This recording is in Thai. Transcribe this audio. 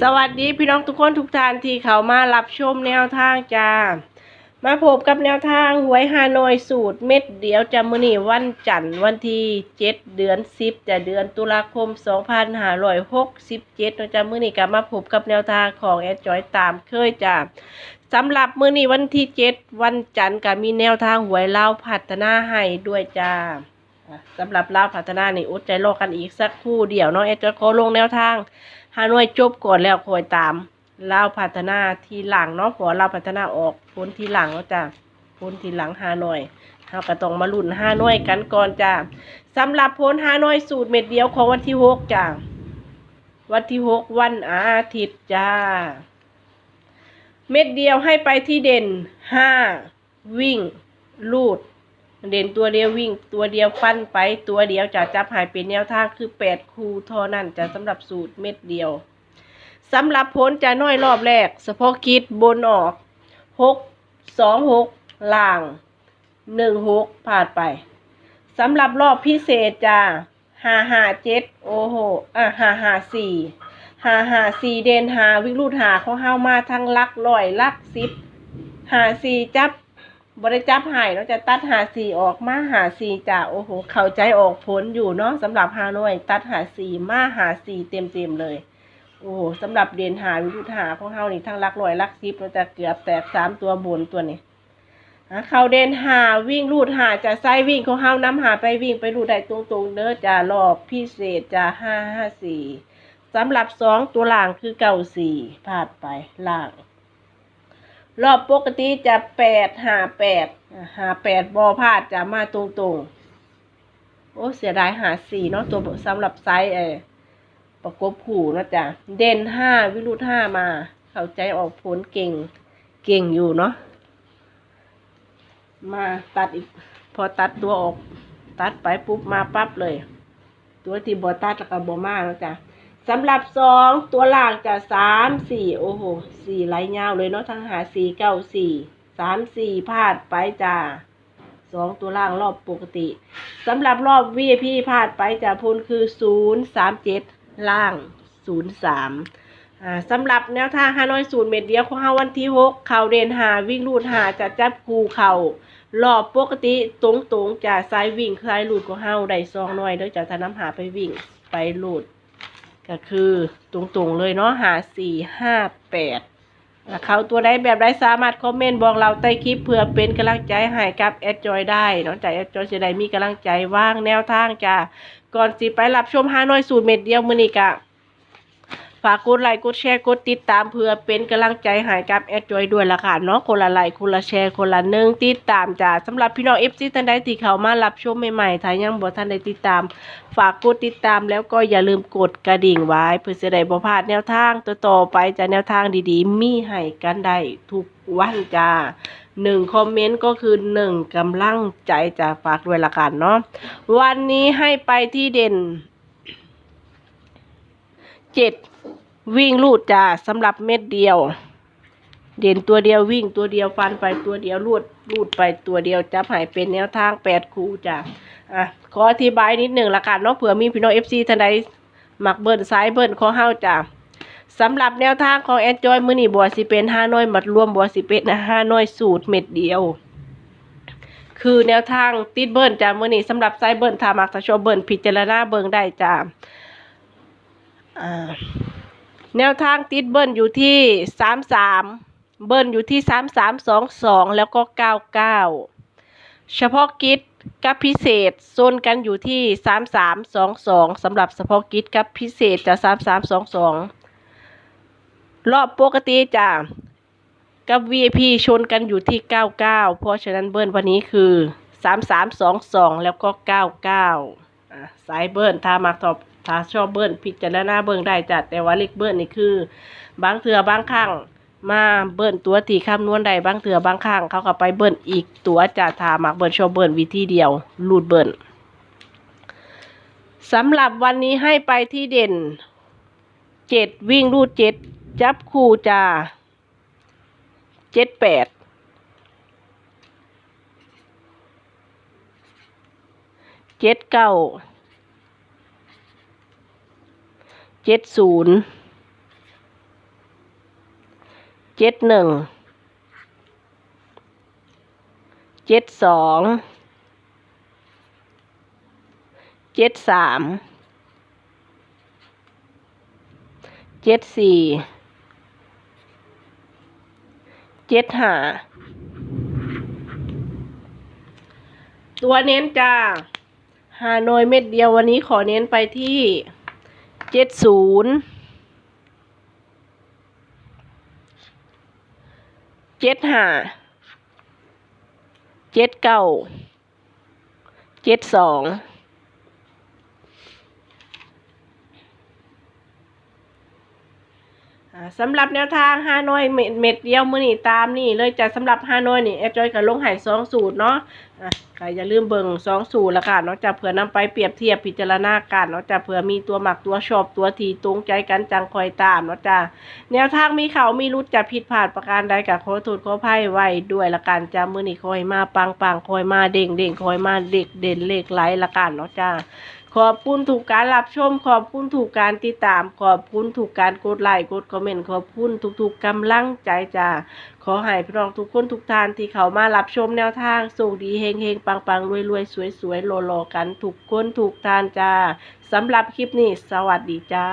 สวัสดีพี่น้องทุกคนทุกท่านที่เขามารับชมแนวทางจ้า มาพบกับแนวทางหวยฮานอยสูตรเม็ดเดียวจะมือนีวันจันทร์วันที่เจ็ดเดือนสิบจะเดือนตุลาคมสองพันห้าร้อยหกสิบเจ็ดจะมือนีกลับมาพบกับแนวทางของแอดจอยตามเคยจ้าสำหรับมือนีวันที่เจ็ดวันจันทร์ก็มีแนวทางหวยเล่าวพัฒนาให้ด้วยจ้า สำหรับลาวพัฒนานี่อดใจรอกันอีกสักครู่เดียวเนาะแอดจะขอลงแนวทางฮานอยจบก่อนแล้วคอยตามลาวพัฒนาทีหลังเนาะเพอลาวพัฒนาออกพ้นทีหลังแล้วจ้ะพ้นทีหลังฮานอยเราก็ต้องมาลุ้นฮานอยกันก่อนจ้ะสำหรับพ้นฮานอยสูตรเม็ดเดียวของวันที่หกจ้ะวันที่หกวันอาทิตย์จ้า เม็ดเดียวให้ไปที่เด่นห้าวิ่ง ลูด เด่นตัวเดียววิ่งตัวเดียวฟันไปตัวเดียวจะจับหายเป็นแนวทางคือแปดคูท่านั้นจะสำหรับสูตรเม็ดเดียวสำหรับผลจะน้อยรอบแรกเฉพาะคิดบนออกหกสองหกล่างหนึ่งหกผ่านไปสำหรับรอบพิเศษจะห้าห้าเจ็ดโอ้โหอะห้าห้าสี่ห้าห้าสี่เดนหาวิรูดหาเขาเฮามาทั้งลักร้อยลักสิบหาสี่จับ บริจับหายเราจะตัดหาสีออกมาหาสีจ้ะโอ้โหเข้าใจออกผลอยู่เนาะสำหรับฮานอย ตัดหาสีมาหาสีเต็มเต็มๆเลย โอ้โหสำหรับเด่นหาวิรุธหาของเฮานี่ทั้งลักลอยลักซิบเราจะเกือบแตกสามตัวบนตัวนี้เขาเด่นหาวิ่งรูดหาจะไส้วิ่งของเฮาน้ำหาไปวิ่งไปรูดได้ตรงๆเด้อจะรอบพิเศษจะห้าห้าสี่สำหรับสองตัวล่างคือเก่าสี่พลาดไปล่าง รอบปกติจะแปดหาแปดหาแปดบอพลาดจะมาตรงๆ โอ้เสียดายหาสี่เนาะตัวสำหรับไซส์เออประกบขู่เนาะจ๊ะเด่นห้าวิรุธห้ามา เข้าใจออกผลเก่งเก่งอยู่เนาะมาตัดอีก พอตัดตัวออก ตัดไปปุ๊บมาปั๊บเลย ตัวที่บอตัดแล้วก็บอมาแล้วจ้ะ สำหรับสองตัวล่างจะสามสี่โอ้โหสี่ไหลยาเลยเนาะทั้งหาสี่เก้าสี่สามสี่พลาดไปจ้าสองตัวล่างรอบปกติสำหรับรอบ VIP พลาดไปจะพลคือศูนย์สามเจ็ดล่างศูนย์สามอ่าสำหรับแนวทางฮานอยศูนย์เม็ดเดียวของเฮาวันที่หกเข่าเดนหาวิ่งลูดหาจะจับคูเข่ารอบปกติตรงๆจะซ้ายวิ่งซ้ายลูดของเฮาได้ซองน้อยเด้อจะทาน้ำหาไปวิ่งไปลูด ก็คือตรงๆเลยเนาะหาสี่ห้าแปดแล้วเขาตัวใดแบบไดสามารถคอมเมนต์บอกเราใต้คลิปเพื่อเป็นกำลังใจให้กับแอดจอยได้เนาะจากแอดจอยจะได้มีกำลังใจว่างแนวทางจ้าก่อนสิไปรับชมฮานอยสูตรเม็ดเดียวมือนี้กะ ฝากกดไลค์กดแชร์กดติดตามเพื่อเป็นกำลังใจให้กับแอดจอยด้วยละค่ะเนาะคนละไลค์คนละแชร์คนละหนึ่งติดตามจ้าสำหรับพี่น้องเอฟซีท่านใดที่เขามารับชมใหม่ๆถ้ายังบ่ท่านใดติดตาม ฝากกดติดตามแล้วก็อย่าลืมกดกระดิ่งไว้ เพื่อจะได้บ่พลาดแนวทางต่อไปจะแนวทางดีๆ มีให้กันได้ทุกวันจ้าหนึ่งคอมเมนต์ก็คือหนึ่งกำลังใจจะฝากด้วยละกันเนาะวันนี้ให้ไปที่เด่นเจ็ด วิ่งลูดจ้าสำหรับเม็ดเดียว เด่นตัวเดียววิ่งตัวเดียวฟันไปตัวเดียวลูดลูดไปตัวเดียวจับหายเป็นแนวทางแปดคูจ้าอะขออธิบายนิดหนึ่งละกันเนาะเผื่อมีพี่น้องเอฟซีท่านใดมักเบิ้ลซ้ายเบิ้ลของเฮาจ้ะสำหรับแนวทางของแอนจอยมือนี่บัวสิเป็นห้าน้อยมัดรวมบัวสิเป็นห้าน้อยสูตรเม็ดเดียวคือแนวทางติดเบิ้ลจ้ะมือนี่สำหรับไซเบิ้ลถ้ามักถ้าชอเบิ้ลพิจารณาเบิ้งได้จ้ะอ่า แนวทางติดเบิ้ลอยู่ที่สามสามเบิ้ลอยู่ที่สามสามสองสองแล้วก็เก้าเก้าเฉพาะกิจกับพิเศษโซนกันอยู่ที่สามสามสองสองสำหรับเฉพาะกิจกับพิเศษจะสามสามสองสองรอบปกติจะกับ VIP ชนกันอยู่ที่เก้าเก้าเพราะฉะนั้นเบิ้ลวันนี้คือสามสามสองสองแล้วก็เก้าเก้าสายเบิ้ลถ้ามักตอบ ถ้าชอบเบิ้ลพิจารณาเบิ้งได้จ้ะแต่ว่าเลขเบิ้ลนี่คือ บางเถื่อบางครั้งมาเบิ้ลตัวที่คำนวณใดบางเถื่อบางครั้งเขาก็ไปเบิ้ลอีกตัวจะถามักเบิ้ลชอบเบิ้ลวิธีเดียวลูดเบิ้ลสำหรับวันนี้ให้ไปที่เด่นเจ็ดวิ่งรูดเจ็ดจับคู่จ้าเจ็ดแปดเจ็ดเก้า เจ็ดศูนย์เจ็ดหนึ่งเจ็ดสองเจ็ดสามเจ็ดสี่เจ็ดห้าตัวเน้นจ้าฮานอยเม็ดเดียววันนี้ขอเน้นไปที่ เจ็ดศูนย์เจ็ดห้าเจ็ดเก้าเจ็ดสองสำหรับแนวทางฮานอยเม็ดเดียวมือนี่ตามนี่เลยจะสำหรับฮานอยนี่แอดจอยกับลงหายสองสูตรเนาะ ก็อย่าลืมเบิ่งสองสูตรละค่ะเนาะจะเผื่อนำไปเปรียบเทียบพิจารณากันเนาะจะเผื่อมีตัวหมักตัวชอบตัวทีตรงใจกันจังคอยตามเนาะจ้าแนวทางมีเขามีรุดจะผิดพลาดประการใดกับขอโทษขออภัยไว้ด้วยละกันจ้ามือนี่คอยมาปังปังคอยมาเด้งเด้งคอยมาเด็กเด่นเลขไหลละกันเนาะจ้าขอบคุณถูกการรับชม ขอบคุณถูกการติดตาม ขอบคุณถูกการกดไลค์กดคอมเมนต์ขอบคุณทุกๆกำลังใจจ้า อให้พี่น้องทุกคนทุกท่านที่เขามารับชมแนวทางสุขดีเฮงเฮงปังปังรวยรวยสวยสวยโลโลกันทุกคนทุกท่านจ้าสำหรับคลิปนี้ สวัสดีจ้า